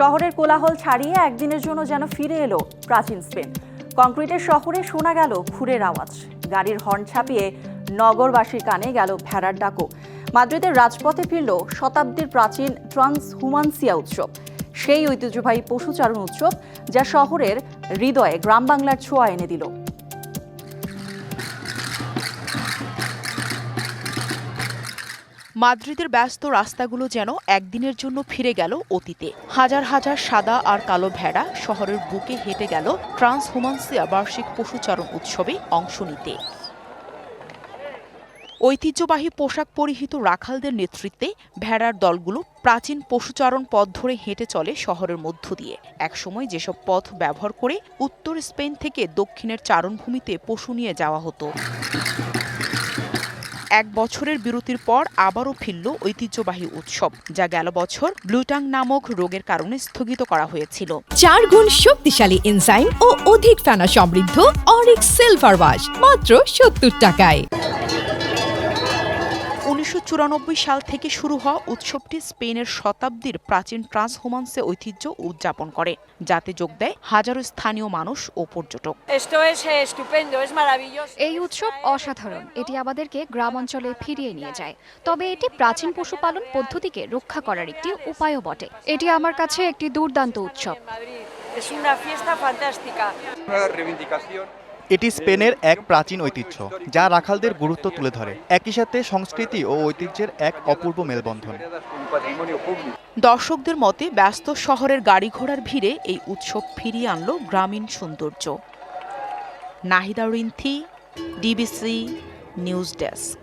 শহরের কোলাহল ছাড়িয়ে একদিনের জন্য যেন ফিরে এলো প্রাচীন স্পেন। কংক্রিটের শহরে শোনা গেল ঘুরের আওয়াজ। গাড়ির হর্ন ছাপিয়ে নগরবাসীর কানে গেল ভেড়ার ডাকো। মাদ্রিদের রাজপথে ফিরল শতাব্দীর প্রাচীন ট্রান্স হুমানসিয়া উৎসব। সেই ঐতিহ্যবাহী পশুচারণ উৎসব যা শহরের হৃদয়ে গ্রাম বাংলার ছোঁয়া এনে দিল। মাদ্রিদের ব্যস্ত রাস্তাগুলো যেন একদিনের জন্য ফিরে গেল অতীতে। হাজার হাজার সাদা আর কালো ভেড়া শহরের বুকে হেঁটে গেল ট্রান্স হুমানসিয়া বার্ষিক পশুচারণ উৎসবে অংশ নিতে। ঐতিহ্যবাহী পোশাক পরিহিত রাখালদের নেতৃত্বে ভেড়ার দলগুলো প্রাচীন পশুচারণ পথ ধরে হেঁটে চলে শহরের মধ্য দিয়ে। একসময় যেসব পথ ব্যবহার করে উত্তর স্পেন থেকে দক্ষিণের চারণভূমিতে পশু নিয়ে যাওয়া হতো। এক বছরের বিরতির পর আবারও ফিরল ঐতিহ্যবাহী উৎসব, যা গেল বছর ব্লুটাং নামক রোগের কারণে স্থগিত করা হয়েছিল। চার গুণ শক্তিশালী এনজাইম ও অধিক ফেনা সমৃদ্ধ অরিক সিলভার ওয়াশ, মাত্র সত্তর টাকায়। উনিশশো সাল থেকে শুরু হওয়া উৎসবটি স্পেনের শতাব্দীর প্রাচীন ট্রান্সহোমান্সে ঐতিহ্য উদযাপন করে যাতে যোগ দেয় হাজারো স্থানীয় মানুষ ও পর্যটক। Esto es eh, estupendo, es maravilloso. এই উৎসব অসাধারণ এটি আমাদেরকে গ্রাম অঞ্চলে ফিরিয়ে নিয়ে যায়। তবে এটি প্রাচীন পশুপালন পদ্ধতিকে রক্ষা করার একটি উপায়ও বটে। এটি আমার কাছে একটি দুর্দান্ত উৎসব। এটি স্পেনের এক প্রাচীন ঐতিহ্য, যা রাখালদের গুরুত্ব তুলে ধরে। একই সাথে সংস্কৃতি ও ঐতিহ্যের এক অপূর্ব মেলবন্ধন। দর্শকদের মতে, ব্যস্ত শহরের গাড়ি ঘোড়ার ভিড়ে এই উৎসব ফিরিয়ে আনলো গ্রামীণ সৌন্দর্য। Nahida Rinthi, DBC news desk.